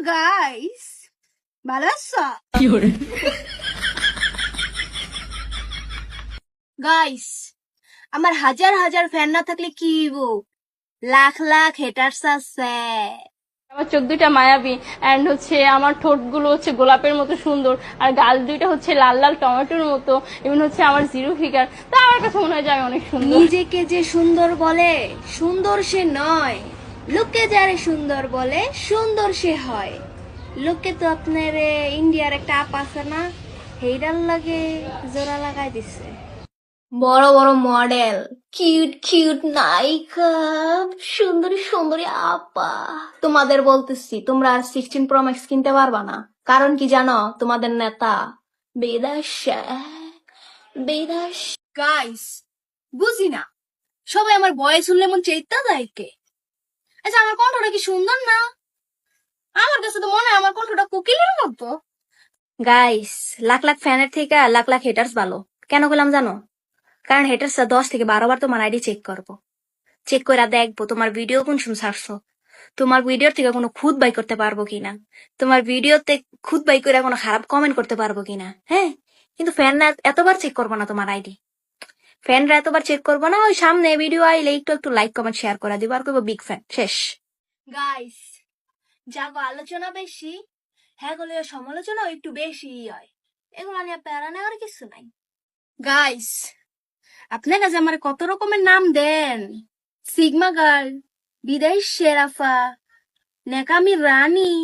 Guys ভালো আছো guys আমার হাজার হাজার ফ্যান না থাকলে কি হইব? লাখ লাখ হেটার্স আছে। আমার চোখ দুইটা মায়াবী অ্যান্ড হচ্ছে আমার ঠোঁটগুলো হচ্ছে গোলাপের মতো সুন্দর আর গাল দুইটা হচ্ছে লাল লাল টমেটোর মতো এবং হচ্ছে আমার জিরো ফিগার তা আমার কাছে মনে হয় যে আমি অনেক সুন্দর। নিজেকে যে সুন্দর বলে সুন্দর সে নয়। লোকে যারে সুন্দর বলে সুন্দর সে হয়। লোকে তো আপনার ইন্ডিয়ার একটা আপ আছে না হেইডার লাগে জোড়া লাগাই দিছে। বড় বড় মডেল। কিউট কিউট নায়িকা। সুন্দরী সুন্দরী আপা। তোমাদের বলতেছি তোমরা আর সিক্সটিন প্রো ম্যাক্স কিনতে পারবা না। কারণ কি জানো তোমাদের নেতা বেদাস বেদাস গাইস বুঝি না সবাই আমার বয়স শুনলে মন চেতা দেয় কে? আচ্ছা আমার কণ্ঠটা কি সুন্দর না? আমার কাছে তো মনে হয় আমার কণ্ঠটা কোকিলের মতো। গাইস লাখ লাখ ফ্যানের থেকে লাখ লাখ হেটার্স ভালো। কেন বললাম জানো? কারণ হেটার্স দশ থেকে বারো বার তোমার আইডি চেক করব। চেক করে দেখব তোমার ভিডিও কোন সময় ছাড়ছো। তোমার ভিডিওর থেকে কোনো খুদ বাই করতে পারব কিনা? তোমার ভিডিওতে খুদ বাই করে কোনো খারাপ কমেন্ট করতে পারব কিনা? হ্যাঁ? কিন্তু ফ্যানরা এতবার চেক করব না তোমার আইডি ফ্যানরা এতবার চেক করব না, ওই সামনে ভিডিও আইলে একটু একটু লাইক কমেন্ট শেয়ার করে দিব আর করব বিগ ফ্যান শেষ। গাইস যাগো আলোচনা বেশি হ্যাঁ গুলো সমালোচনা একটু বেশি হয়। এগুলো নিয়ে প্যারা নেওয়ার কিছু নাই। গাইস আপনার কাছে আমার কত রকমের নাম দেন? সিগমা গার্ল বিদেশ শেরাফা নেকামি রানী।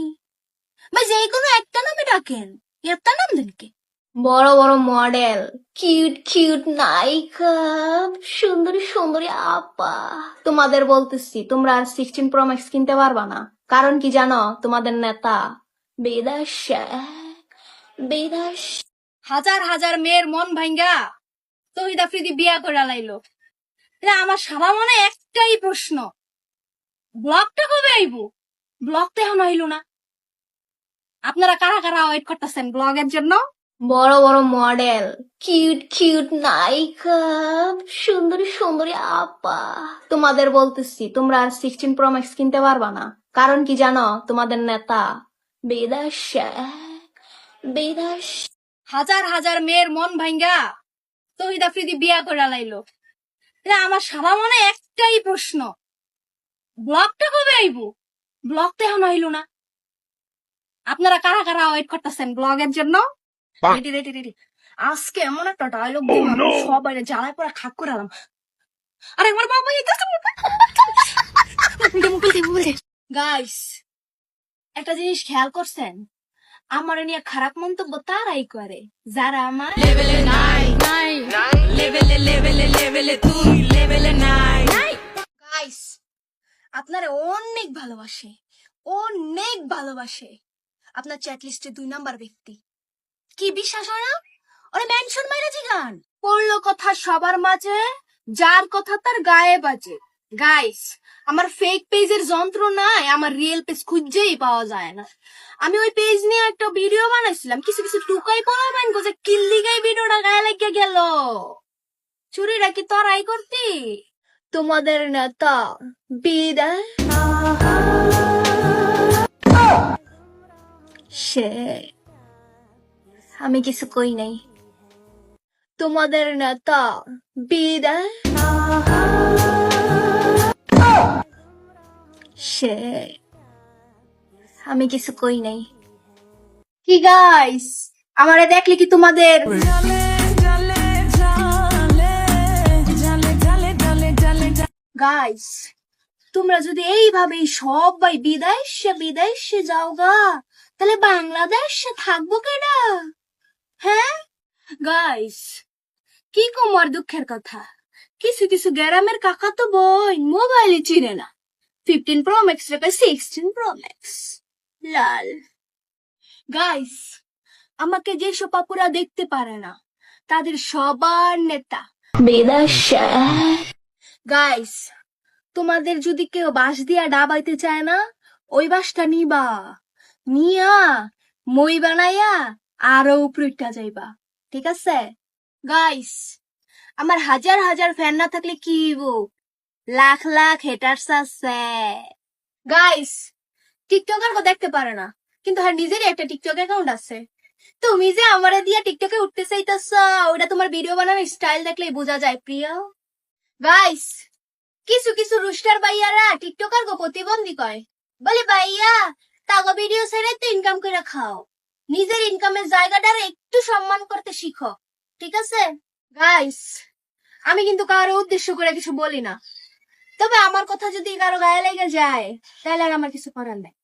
বা যে কোনো একটা নামে ডাকেন। একটা নাম দেন কে? বড় বড় মডেল। কিউট কিউট নায়িকা, সুন্দরী সুন্দরী আপা। তোমাদের বলতেছি, তোমরা সিক্সটিন প্রো ম্যাক্স কিনতে পারবা না। কারণ কি জানো? তোমাদের নেতা বেদাস বেদাস হাজার হাজার মেয়ের মন ভাঙ্গা তহিদ আফ্রিদি বিয়া করে লাইলো। আমার সারা মনে একটাই প্রশ্ন। ব্লগটা কবে আইব? ব্লগ তো এখন হইল না। আপনারা কারা কারা ওয়েট করতেছেন ব্লগের জন্য? বড় বড় মডেল। কিউট কিউট নায়িকা। সুন্দরী সুন্দরী আপা। তোমাদের বলতেছি, তোমরা আর সিক্সটিন প্রো ম্যাক্স কিনতে পারবা না। কারণ কি জানো? তোমাদের নেতা বেদাস বেদাস হাজার হাজার মেয়ের মন ভাঙ্গা তহিদ আফ্রিদি বিয়া করে লাইলো। আমার সারা মনে একটাই প্রশ্ন। ব্লগটা কবে আইব? তো এখন হইল না। আপনারা কারা কারা ওয়েট করতেছেন ব্লগের জন্য? Ready ready ready. আজকে এমন একটা ডায়লগ দিব সবাই জ্বালায় পরে খাক করে আলাম আরে আমার বাবা গাইস একটা জিনিস খেয়াল করছেন? আমার নিয়ে খারাপ মন্তব্য তারাই করে। যারা আমার গাইস আপনারা অনেক ভালোবাসে অনেক ভালোবাসে। আপনার চ্যাট লিস্টে দুই নাম্বার ব্যক্তি। কি বিশ্বাস হয় না ওরে মেনশন মাইরা গান। পড়ল কথা সবার মাঝে যার কথা তার গায়ে বাজে। গাইস আমার ফেক পেজের যন্ত্র নাই আমার রিয়েল পেজ খুঁজেই পাওয়া যায় না। আমি ওই পেজ নিয়ে একটা ভিডিও বানাইছিলাম কিছু কিছু টুকাই পড়া বাইন যে কিল্লি গাই ভিডিওটা গায়ে লেগে গেল। চুরিটা কি তরাই করতি? তোমাদের নেতা বিদায়। সে আমি কিছু কই নাই? তোমাদের নেতা বিদায়? সে আমি কিছু কই নাই? কি গাইস আমারে দেখলে কি তোমাদের? গাইস তোমরা যদি এইভাবেই সবাই বিদেশে বিদেশে যাও গা তাহলে বাংলাদেশে থাকব কেডা? হ্যাঁ? গাইস কি কমার দুঃখের কথা? কিছু কিছু গ্যারামের কাকা তো বই মোবাইলে চিনে না। ফিফটিন প্রো ম্যাক্স রেখে সিক্সটিন প্রো ম্যাক্স লাল। গাইস আমাকে যেসব আপুরা দেখতে পারে না, তাদের সবার নেতা। গাইস তোমাদের যদি কেউ বাঁশ দিয়া ডাবাইতে চায় না, ওই বাঁশটা নিবা। নিয়া, মই বানাইয়া আরও উপরেটা যাইবা। ঠিক আছে? গাইস আমার হাজার হাজার ফ্যান না থাকলে কি লাখ লাখ হেটার্স আছে। গাইস টিকটক টিকটকার দেখতে পারে না, কিন্তু আর নিজেরই একটা টিকটক অ্যাকাউন্ট আছে। তুমি যে আমারে দিয়া টিকটকে উঠতে চাইতেছ ওটা তোমার ভিডিও বানানোর স্টাইল দেখলেই বোঝা যায়, প্রিয়। গাইস কিছু কিছু রুস্টার ভাইয়ারা টিকটকার গো প্রতিবন্ধী কয়। বলে, ভাইয়া, তাগো ভিডিও ছেড়ে তো ইনকাম করে খাও। নিজের ইনকামের জায়গাটার একটু সম্মান করতে শিখো, ঠিক আছে? গাইস আমি কিন্তু কারও উদ্দেশ্য করে কিছু বলি না। তবে আমার কথা যদি কারও গায়ে লেগে যায়, তাহলে আর আমার কিছু করার নেই।